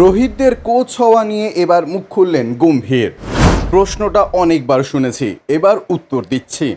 রোহিতদের coach হওয়া নিয়ে এবার মুখ খুললেন গম্ভীর। প্রশ্নটা অনেকবার শুনেছি, এবার উত্তর দিচ্ছি।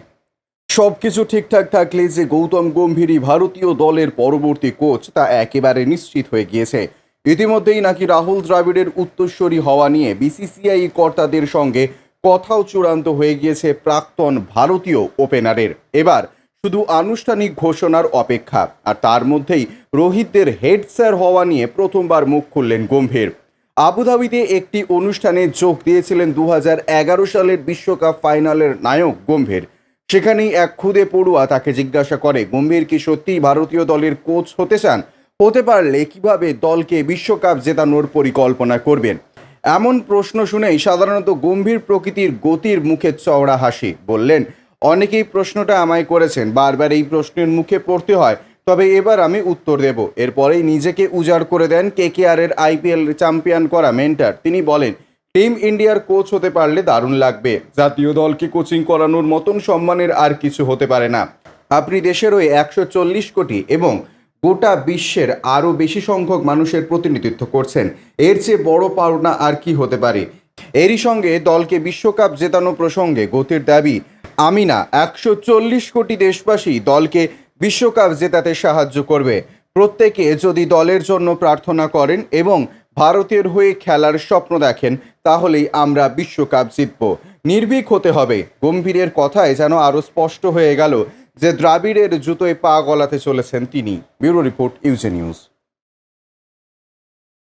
সব কিছু ঠিকঠাক থাকলে যে গৌতম গম্ভীরই ভারতীয় দলের পরবর্তী কোচ, তা একেবারে নিশ্চিত হয়ে গিয়েছে। ইতিমধ্যেই নাকি রাহুল দ্রাবিড়ের উত্তরস্বরী হওয়া নিয়ে বিসিসিআই কর্তাদের সঙ্গে কথাও চূড়ান্ত হয়ে গিয়েছে প্রাক্তন ভারতীয় ওপেনারের। এবার শুধু আনুষ্ঠানিক ঘোষণার অপেক্ষা, আর তার মধ্যেই রোহিতদের হেড স্যার হওয়া নিয়ে প্রথমবার মুখ খুললেন গম্ভীর। আবুধাবিতে একটি অনুষ্ঠানে যোগ দিয়েছিলেন দু হাজার এগারো সালের বিশ্বকাপ ফাইনালের নায়ক গম্ভীর। সেখানেই এক খুদে পড়ুয়া তাকে জিজ্ঞাসা করে, গম্ভীর, কি সত্যিই ভারতীয় দলের কোচ হতে চান? হতে পারলে কীভাবে দলকে বিশ্বকাপ জেতানোর পরিকল্পনা করবেন? এমন প্রশ্ন শুনেই সাধারণত গম্ভীর প্রকৃতির গতির মুখে চওড়া হাসি, বললেন অনেকেই প্রশ্নটা আমায় করেছেন, বারবার এই প্রশ্নের মুখে পড়তে হয়। তবে এবার আমি উত্তর দেব। এরপরেই নিজেকে উজাড় করে দেন কে কে আর এর আইপিএল চ্যাম্পিয়ন করা মেন্টার। তিনি বলেন, টিম ইন্ডিয়ার কোচ হতে পারলে দারুণ লাগবে। জাতীয় দলকে কোচিং করানোর মতন সম্মানের আর কিছু হতে পারে না। আপনি দেশের ওই একশো চল্লিশ কোটি এবং গোটা বিশ্বের আরও বেশি সংখ্যক মানুষের প্রতিনিধিত্ব করছেন। এর চেয়ে বড় পাওনা আর কি হতে পারে? এরই সঙ্গে দলকে বিশ্বকাপ জেতানো প্রসঙ্গে গতির দাবি আমি না একশো চল্লিশ কোটি দেশবাসী দলকে বিশ্বকাপ জেতাতে সাহায্য করবে। প্রত্যেকে যদি দলের জন্য প্রার্থনা করেন এবং ভারতের হয়ে খেলার স্বপ্ন দেখেন, তাহলেই আমরা বিশ্বকাপ জিতব। নির্ভীক হতে হবে। গম্ভীরের কথায় যেন আরও স্পষ্ট হয়ে গেল যে দ্রাবিড়ের জুতোয় পা গলাতে চলেছেন তিনি। ব্যুরো রিপোর্ট, ইউজে নিউজ।